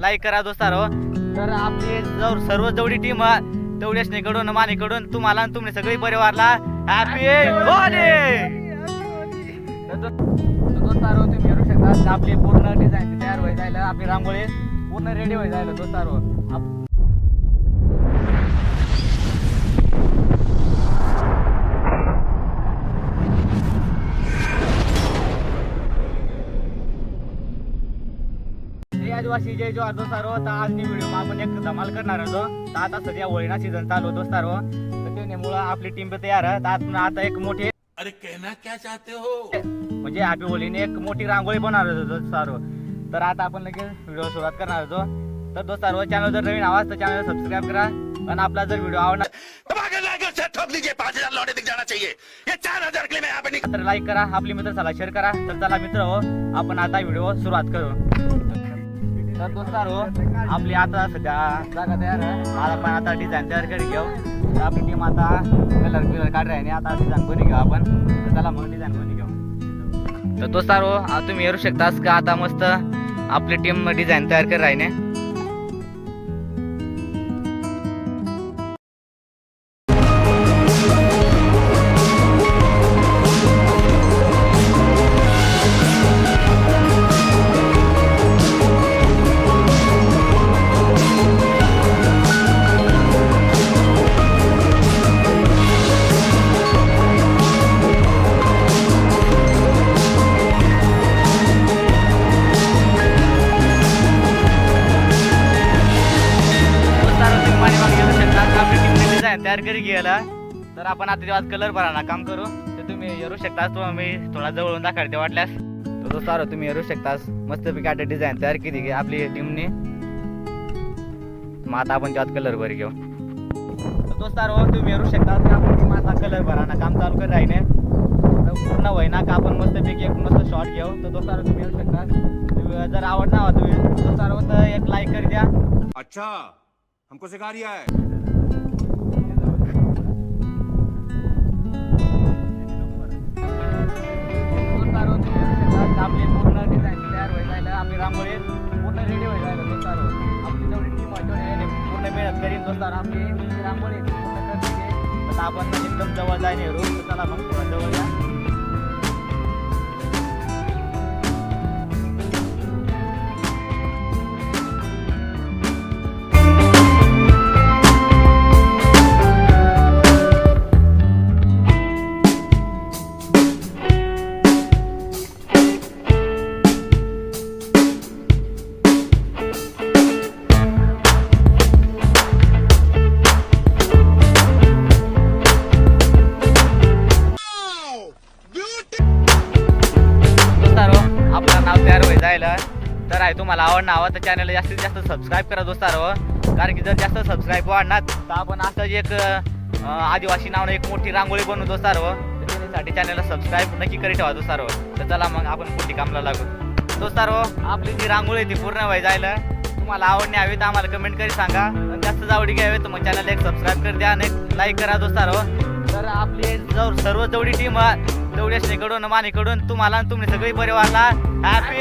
Like करा दोस्तारो. तर आपली जर सर्व जेवढी टीम तेवढ्याच कडून मानेकडून तुम्हाला आणि तुम्ही सगळी परिवारला हॅपी दोस्तारो तुम्ही करू शकता. आपली पूर्ण डिझाईन तयार व्हायला आपली रांगोळी पूर्ण रेडी व्हायला दोस्तारो. आप- जय जो दोस्तारो तर आज मी व्हिडिओ आपण एक धमाल करणार होतो तर आता सध्या होळीना सीझन चालू होतो दोस्तारो तर त्यामुळं आपली टीम तयार आहे. तर आपण आता एक मोठी अरे कहना क्या चाहते हो? म्हणजे हॅपी होलीने एक मोठी रांगोळी बनवणार होतो दोस्तारो तर आता आपण लगेच व्हिडिओ सुरुवात करणार होतो. तर दोस्तारो चॅनल जर नवीन आवाज तर चॅनल सबस्क्राईब करा. आणि आपला जर व्हिडिओ नहीं तर लाईक करा आपली मित्र चला शेअर करा. तर चला मित्र हो आपण आता व्हिडिओ सुरुवात करू. तर दोस्तारो आपली आता सध्या जागा तयार आहे. आता आपण आता डिझाईन तयार करी घेऊ. तर आपली टीम आता कलर बिलर काढ आणि आता डिझाईन बनी घेऊ आपण. तर चला मग डिझाईन बनी घेऊ. तर दोस्तारो हो तुम्ही येऊ शकतास का? आता मस्त आपली टीम डिझाईन तयार करी राहिने तयार करी गेला तर आपण आता तेव्हा कलर भरायला काम करू. तर तुम्ही येऊ शकता तो मी थोडा जवळून दाखवते वाटल्यास. तर तो सारो तुम्ही येऊ शकतास. मस्तपैकी आता डिझाईन तयार केली की आपली टीमने मग आता आपण त्यात कलर भर घेऊ. तर तो सारो हो, तुम्ही येऊ शकता की आपण team आता कलर भराना काम चालू कर राहीने तर पूर्ण होईना का आपण मस्तपैकी एक मस्त शॉट घेऊ. तर तो सारो तुम्ही येऊ शकता जर आवडला हवा तुम्ही तो सारो तर एक लाईक कर द्या. अच्छा हमको सिखा रिया है. पूर्ण करीन दोस्तार आपली रांगोळी आपण एकदम जवळ जाय नेहरू तर चला मग जवळ जा आहे तुम्हाला आवडणं हवं तर चॅनलला जास्तीत जास्त सबस्क्राईब करा दोस्तारो कारण की जर जास्त सबस्क्राईब वाढणार तर आपण असं एक आदिवासी नावानं एक मोठी रांगोळी बनवू दोस्तारो त्यासाठी चॅनलला सबस्क्राईब नक्की करी ठेवा दोस्तारो तर चला मग आपण पुढची कामला लागू. दोस्तारो आपली जी रांगोळी ती पूर्ण व्हाय जायला. तुम्हाला आवडणे हवी तर आम्हाला कमेंट करी सांगा. जास्त आवडी घ्यावी तर मग चॅनल एक सबस्क्राईब कर द्या आणि लाईक करा दोस्तारो तर आपली जर सर्व जेवढी टीम तेवढ्याच कडून मानेकडून तुम्हाला आणि तुम्ही सगळी परिवारला हॅपी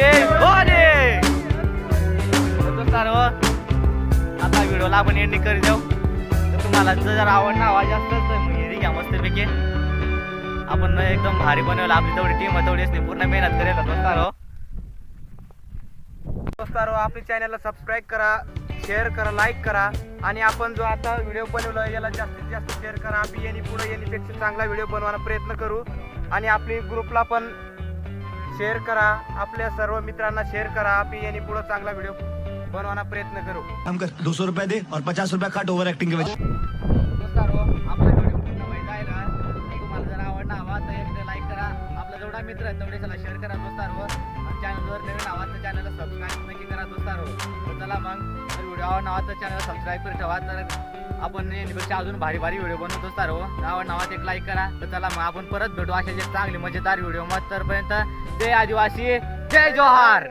व्हिडिओला आपण एंडिंग करी देऊ तर तुम्हाला जर आवडणं आवाज जास्त तर मग घ्या मस्तपैकी. आपण एकदम भारी बनवलं आपली तेवढी टीम आहे तेवढीच पूर्ण मेहनत करेल. दोस्तारो दोस्तारो आपल्या चॅनलला सबस्क्राईब करा शेअर करा लाईक करा. आणि आपण जो आता व्हिडिओ बनवला याला जास्तीत जास्त शेअर करा. आम्ही यांनी पुढे यांनीपेक्षा चांगला व्हिडिओ बनवायला प्रयत्न करू. आणि आपली ग्रुपला पण शेअर करा. आपल्या सर्व मित्रांना शेअर करा. आम्ही यांनी पुढं चांगला व्हिडिओ बनवण्याचा प्रयत्न करू. हम कर. दो सौ रुपए दे और पचास रुपया काट ओवर एक्टिंग के वजह दोस्तारो आपला व्हिडिओ पूर्ण व्हायला जायला तुम्हाला जर आवडला हवा तर एक लाईक करा. आपला जेवढा मित्र आहे तेवढे चला शेअर करा दोस्तारो आणि चॅनलवर नवीन आवाज तर चॅनलला सबस्क्राईब नक्की करा दोस्तारो चला मग व्हिडिओ तर चॅनल सबस्क्राईब करून ठेवा. तर आपण अजून भारी भारी व्हिडिओ बनवतो दोस्तारो आवड नावात एक लाईक करा. तर चला मग आपण परत भेटू एक चांगली मजेदार व्हिडिओ मग. तरपर्यंत जय आदिवासी जय जोहार.